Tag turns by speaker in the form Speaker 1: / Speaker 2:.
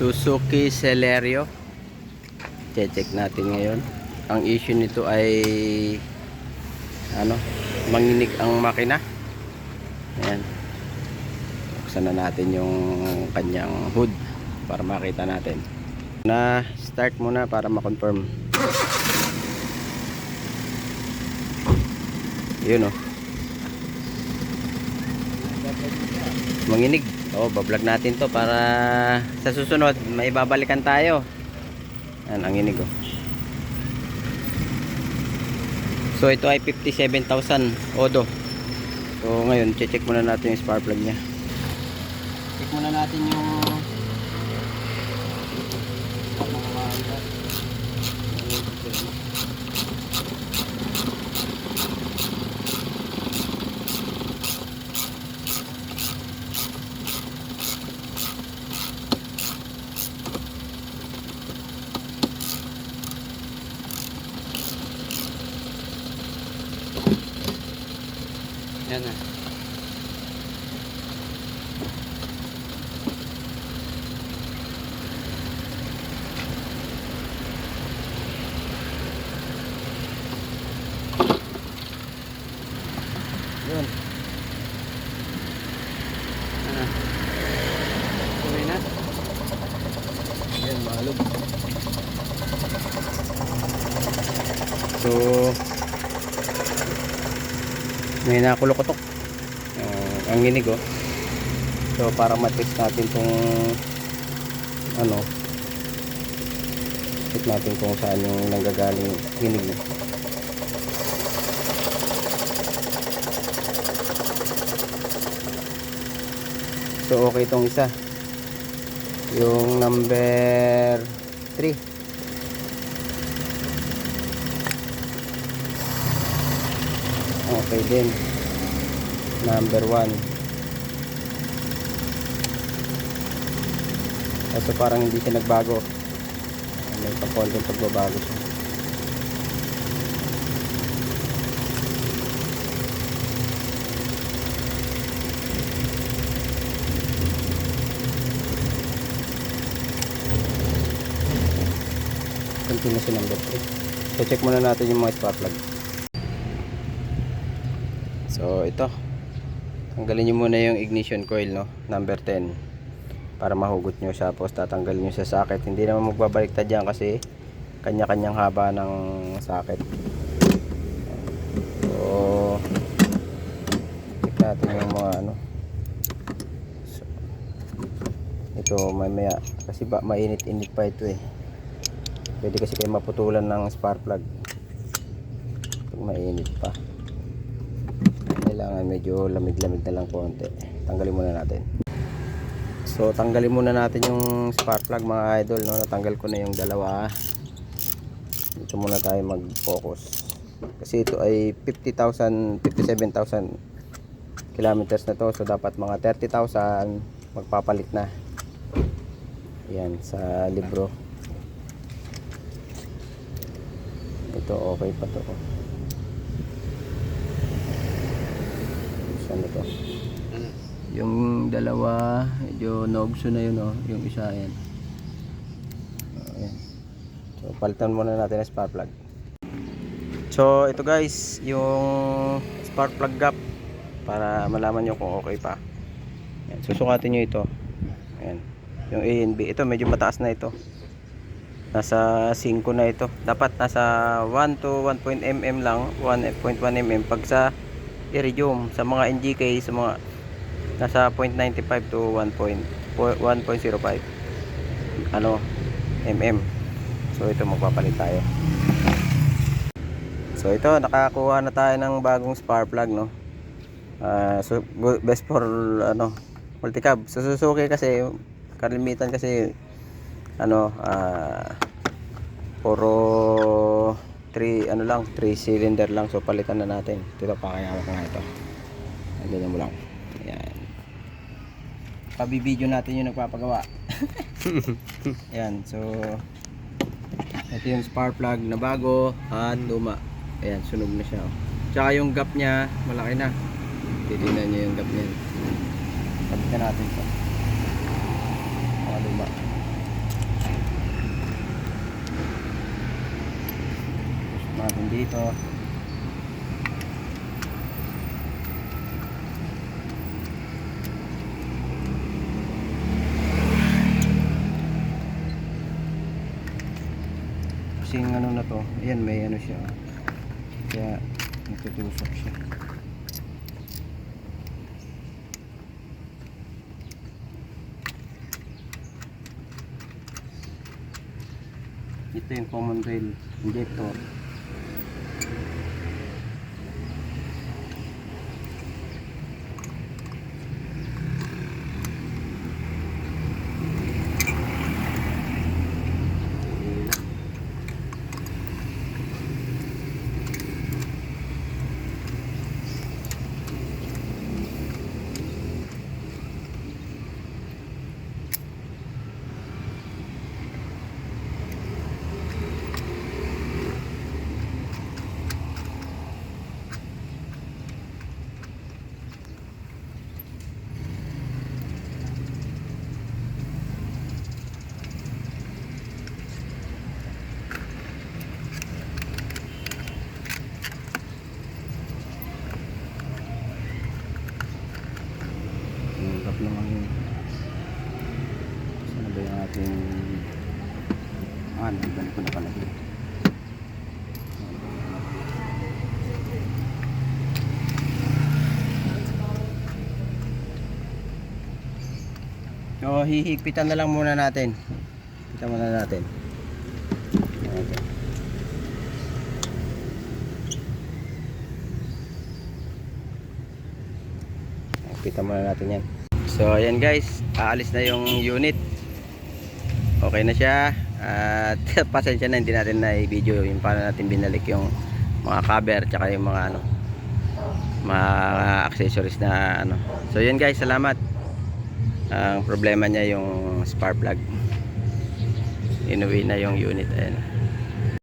Speaker 1: Suzuki Celerio. Check natin ngayon. Ang issue nito ay ano, manginig ang makina. Ayan. Buksan na natin yung kanyang hood para makita natin. Na start muna para ma-confirm. Yun oh. Manginig. Oh, bablog natin to para sa susunod may babalikan tayo. Yan ang inig oh. So ito ay 57,000 odo. So ngayon, check muna natin yung spark plug niya. Check muna natin yung Yan na. Yun. Ano? Tuloy na. Yan, malog. So, may nakulukotok uh, ang ginig oh. So para matest natin kung ano check natin kung saan yung nanggagaling ginig niya so okay itong isa. Yung number 3 Okay din. Number 1. Kaso parang hindi siya nagbago. May pang-konting pagbabago siya. Continue si number 3. So check muna natin yung mga spark plug. So ito. Tanggalin niyo muna yung ignition coil no, number 10 para mahugot niyo siya tapos tatanggalin niyo sa socket. Hindi naman magbabaliktad yan kasi kanya-kanyang haba ng socket. So check natin yung mga ano. So, ito mamaya kasi ba mainit-init pa ito eh. Pwede kasi kayo maputulan ng spark plug pag mainit pa kailangan medyo lamig-lamig na lang konti. Tanggalin muna natin. So tanggalin muna natin yung spark plug mga idol no? natanggal ko na yung dalawa. Dito muna tayo mag focus kasi ito ay 50,000 57,000 kilometers na to. So dapat mga 30,000 magpapalit na. Yan sa libro. Ito okay pa to saan ito yung dalawa medyo nogso na yun oh yung isa yan oh, yan so palitan muna natin ang spark plug. So ito guys yung spark plug gap para malaman nyo kung okay pa. Yan, susukatin nyo ito. Yan yung A and B ito medyo mataas na ito. Nasa 5 na ito. Dapat nasa 1 to 1. mm lang 1.1 mm pag sa iridium sa mga NGK sa mga nasa 0.95 to 1.1.05 ano mm so ito magpapalit tayo. So ito nakakuha na tayo ng bagong spark plug no? Ah, so best for ano multicab. Sa Suzuki kasi kalimitan kasi ano ah puro 3 ano lang 3 cylinder lang. So palitan na natin. Dito pakayama ko nga ito. Ganyan mo lang. Yan pabibideo natin yung nagpapagawa. Yan so ito yung spark plug na bago at luma. Ayan sunog na siya oh. tsaka yung gap niya malaki na. Titignan nyo yung gap niya. Palitan natin ito mga luma dito. Kasi yung ano na to, ayan may ano siya. Kaya nagtutusok siya. Ito yung common rail injector. Naman yun. Saan ba yung ating... Ah, nandun ko na pala yun. So, hihigpitan na lang muna natin. Higpitan muna natin. Okay. Higpitan muna natin yan. So, ayan guys. Aalis na yung unit. Okay na siya. At pasensya na hindi natin na i-video yung paano natin binalik yung mga cover tsaka yung mga ano mga accessories na ano. So, yun guys. Salamat. Ang problema niya yung spark plug. Inuwi na yung unit. Ayan.